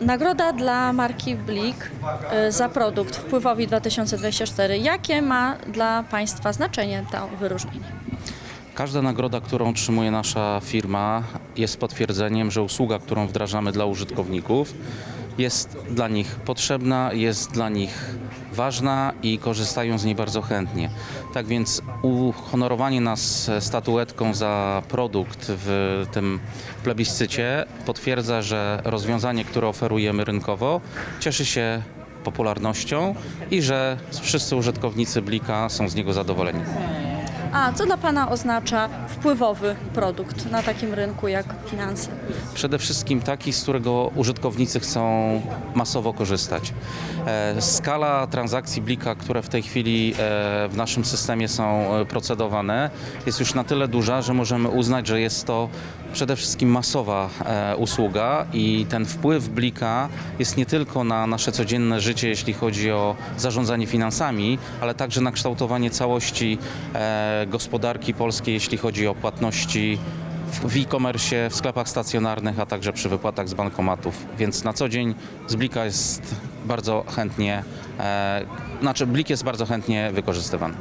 Nagroda dla marki Blik y, za produkt wpływowi 2024. Jakie ma dla Państwa znaczenie to wyróżnienie? Każda nagroda, którą otrzymuje nasza firma, jest potwierdzeniem, że usługa, którą wdrażamy dla użytkowników, jest dla nich potrzebna, jest dla nich ważna i korzystają z niej bardzo chętnie. Tak więc uhonorowanie nas statuetką za produkt w tym plebiscycie potwierdza, że rozwiązanie, które oferujemy rynkowo, cieszy się popularnością i że wszyscy użytkownicy Blika są z niego zadowoleni. A co dla Pana oznacza wpływowy produkt na takim rynku jak finanse? Przede wszystkim taki, z którego użytkownicy chcą masowo korzystać. E, Skala transakcji Blika, które w tej chwili e, w naszym systemie są e, procedowane, jest już na tyle duża, że możemy uznać, że jest to przede wszystkim masowa e, usługa i ten wpływ Blika jest nie tylko na nasze codzienne życie, jeśli chodzi o zarządzanie finansami, ale także na kształtowanie całości e, gospodarki polskiej, jeśli chodzi o płatności w e-commerce, w sklepach stacjonarnych, a także przy wypłatach z bankomatów. Więc na co dzień z Blika jest bardzo chętnie, e, znaczy Blik jest bardzo chętnie wykorzystywany.